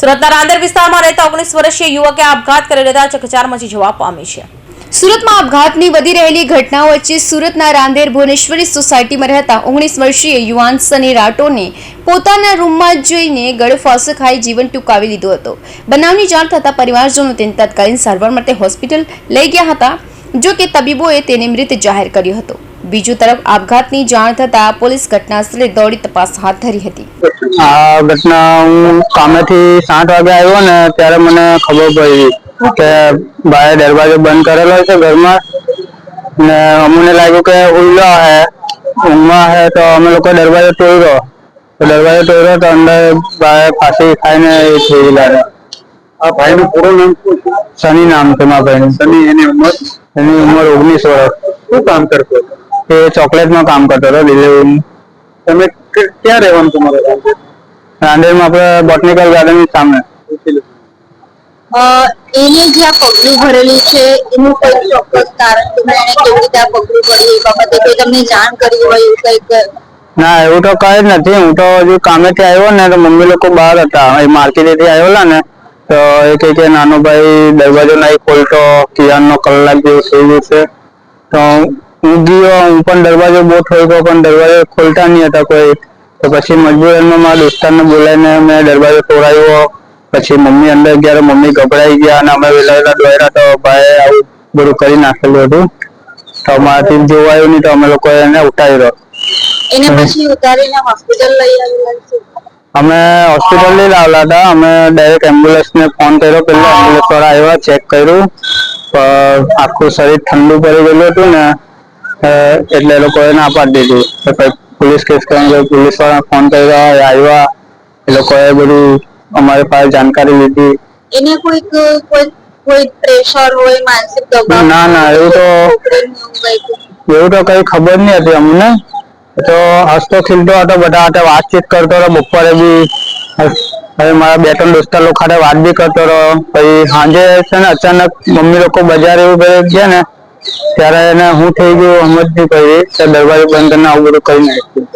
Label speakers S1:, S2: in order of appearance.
S1: સુરતના રાંદેર વિસ્તારમાં રહેતા ઓગણીસ વર્ષીય યુવકે આપઘાત કરી લેતા ચકચાર મચી જવા પામી છે.
S2: સુરતમાં આપઘાતની વધી રહેલી ઘટનાઓ વચ્ચે સુરતના રાંદેર ભુવનેશ્વરી સોસાયટીમાં રહેતા ઓગણીસ વર્ષીય યુવાન સની રાઠોડને પોતાના રૂમમાં જઈને ગળફાસ ખાઈ જીવન ટૂંકાવી લીધો હતો. બનાવની જાણ થતાં પરિવારજનો તેને તત્કાલીન સારવાર માટે હોસ્પિટલ લઈ ગયા હતા, જો કે તબીબોએ તેને મૃત જાહેર કર્યો હતો. બીજી તરફ આપઘાતની જાણ થતાં પોલીસ ઘટના સ્થળે દોડી તપાસ હાથ ધરી હતી.
S3: આ ઘટના હું કામેથી સાત વાગે આવ્યો ને ત્યારે મને ખબર પડી કે ભાઈ દરવાજો બંધ કરેલો છે ઘરમાં. ને અમને લાગ્યું કે ઉલ્લો હે ઊંઘમાં હે તો અમે લોકો દરવાજો તોડ્યો. તો દરવાજો તોડ્યો તો અંદર ભાઈ ફાંસી ખાઈને એ થઈ ગયેલા. આ ભાઈનું પૂરું નામ શું છે? સની નામ છે મારા ભાઈનું. સની એની ઉંમર? એની ઉંમર ઓગણીસ વર્ષ. શું કામ કરતો? એ ચોકલેટમાં કામ કરતો હતો ડિલિવરી તમે ક્યાં રહેવાનું તમારે રાંદેરમાં આપણે બોટનિકલ ગાર્ડનની સામે
S4: અ, એને જે આ પગલું ભરેલું છે એનું કોઈ ચોક્કસ કારણ કે એને કેવી રીતે આ પગલું ભર્યું એ બાબતે કોઈ તમને જાણ કરી હોય એવું કંઈક
S3: ના એવું તો કઈ જ નથી હું તો હજુ કામેથી આવ્યો ને તો મમ્મી લોકો બહાર હતા એ માર્કેટેથી આવેલા ને તો એ કહે કે નાનો ભાઈ દરવાજો નહીં ખોલતો કિયાનનો કલાક જેવું થઈ ગયું છે તો હું ગયો હું પણ દરવાજો બહુ ઠોક્યો પણ દરવાજો ખોલતા નહીં હતા કોઈ. તો પછી મજબૂરીમાં મારા દોસ્તારને બોલાવીને મેં દરવાજો તોડાવ્યો પછી મમ્મી અંદર ગયા મમ્મી ગભરાઈ ગયા અને અમે વેલા વેલા તો ભાઈ આવું બધું કરી નાખેલું હતું. તો અમારાથી જોવાયું નહીં તો અમે લોકોએ એને ઉઠાવ્યો.
S4: એને પછી ઉતારીને હોસ્પિટલ લઈ આવેલા
S3: અમે હોસ્પિટલ લઈ લાવેલા હતા. અમે ડાયરેક્ટ એમ્બ્યુલન્સ ને ફોન કર્યો. પેલા એમ્બ્યુલન્સ વાળા આવ્યા ચેક કર્યું. આખું શરીર ઠંડુ પડી ગયેલું હતું ને. એટલે એ લોકોએ ના પાડી દીધી. તો પછી પોલીસ કેસ કરીને પોલીસવાળા ફોન કર્યા આવ્યા. એ લોકોએ બધું અમારી પાસે જાણકારી લીધી.
S4: એને કોઈક કોઈ કોઈ પ્રેશર હોય માનસિક દબાવ
S3: ના, ના, એવું તો-
S4: એવું
S3: તો કઈ ખબર નહીં હતી અમને. તો હસતો ખીલતો હતો બધા હાથે વાતચીત કરતો હતો બપોરે બી હવે મારા બે ત્રણ દોસ્તાર લોકો સાથે વાત બી કરતો હતો પછી સાંજે છે ને અચાનક મમ્મી લોકો બજાર એવું કરી ગયા ને ત્યારે એને હું થઈ ગયું સમજ નહીં તો દરવાજો બંધ કરીને આવું બધું કરી નાખ્યું.